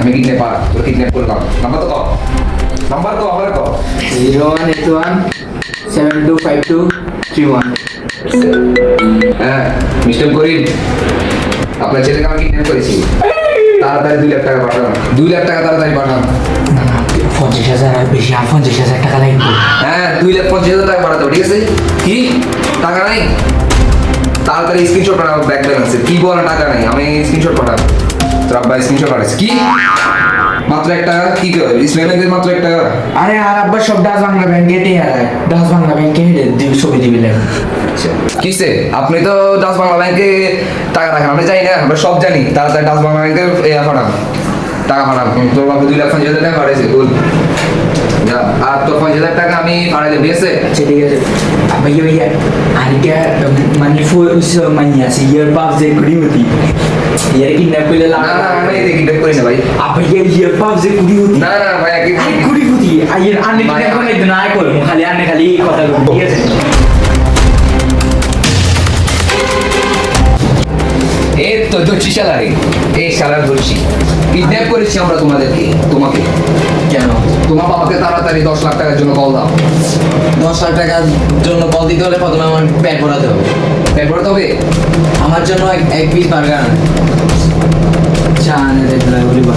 আমি কিডন্যাপার তোর কিডন্যাপ করলাম নাম্বার তো কও। নাম্বার তো আবার কও। Zero one eight one seven two five two three one হ্যাঁ মিস্টার করিম আপনার ছেলেকে আমি কিডন্যাপ করেছি। তাড়াতাড়ি দুই লাখ টাকা পাঠান। দুই লাখ টাকা তাড়াতাড়ি পাঠান। পঞ্চাশ হাজার আর বেশি আর পঞ্চাশ হাজার টাকা লাগবে। হ্যাঁ দুই লাখ পঞ্চাশ হাজার টাকা পাঠাতে ঠিক আছে? কি? টাকা নাই? তাড়াতাড়ি স্ক্রিনশট পাঠাবো ব্যাক ব্যালেন্সে কি বলে টাকা নাই? আমি স্ক্রিনশট পাঠাবো। আব্বা স্ক্রিনশট পাঠাইছে। কি? মাত্র এক টাকা? কি করে ইসলাম মাত্র এক টাকা? আরে আর আব্বা সব ডাচ বাংলা ব্যাংকে দিয়ে। আর ডাচ বাংলা ব্যাংকে হেঁটে দিবি ছবি দিবি কিসে আপনি তো ডাচ বাংলা ব্যাংকে টাকা রাখেন আমি জানি না আমরা সব জানি। তাড়াতাড়ি ডাচ বাংলা ব্যাংকে এ পাঠান। টাকা পাঠান। তোর বাবা দুই লাখ পঞ্চাশ হাজার টাকা পাঠাইছে বল। আর তোর পঞ্চাশ হাজার টাকা আমি পাঠাই দেবো ঠিক আছে? আচ্ছা ঠিক আছে। ভাইয়া ভাইয়া আর মানে মানে আছে ইয়ার বাপ যে হতি ইয়ার কিডন্যাপ লাভ না না আমি কিডন্যাপ করি না ভাই আবার ইয়ার ইয়ার কুড়ি হতি না না ভাই আরে কুড়ি হতি আর ইয়ার আনে কিডন্যাপ করে না কর খালি আনে খালি কথা বলব ঠিক আছে ধরছি এই ধরছি কিডন্যাপ করেছি আমরা তোমাদেরকে তোমাকে। কেন? তোমার বাবাকে তাড়াতাড়ি দশ লাখ টাকার জন্য কল দাও। দশ লাখ টাকার জন্য কল দিতে হলে প্রথমে আমার ভরাতে হবে। হবে? আমার জন্য এক পিস বার্গার জানে রে বা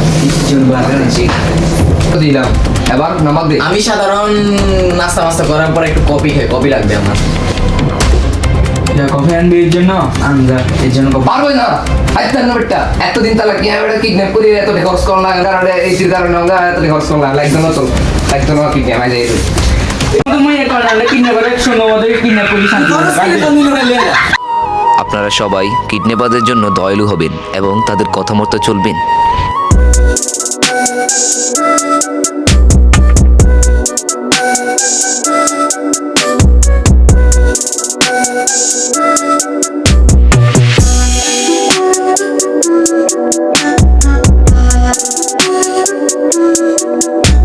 জন বাগান আছে দিলাম। এবার আমি সাধারণ নাস্তা মাস্তা করার পর একটু কপি খাই কপি লাগবে আমার। কফি আনবি এর জন্য? আমরা এর জন্য পারবে না। আচ্ছা না বেটা এতদিন তাহলে কি হবে কিডন্যাপ করে? এত রেকর্ডস করলাম কারণ এই কারণে আমরা এত করলাম। লাগতো না তো লাগতো না কিডন্যাপ আই যাই আপনারা সবাই কিডন্যাপারদের জন্য দয়ালু হবেন এবং তাদের কথা মতো চলবেন। Thank you.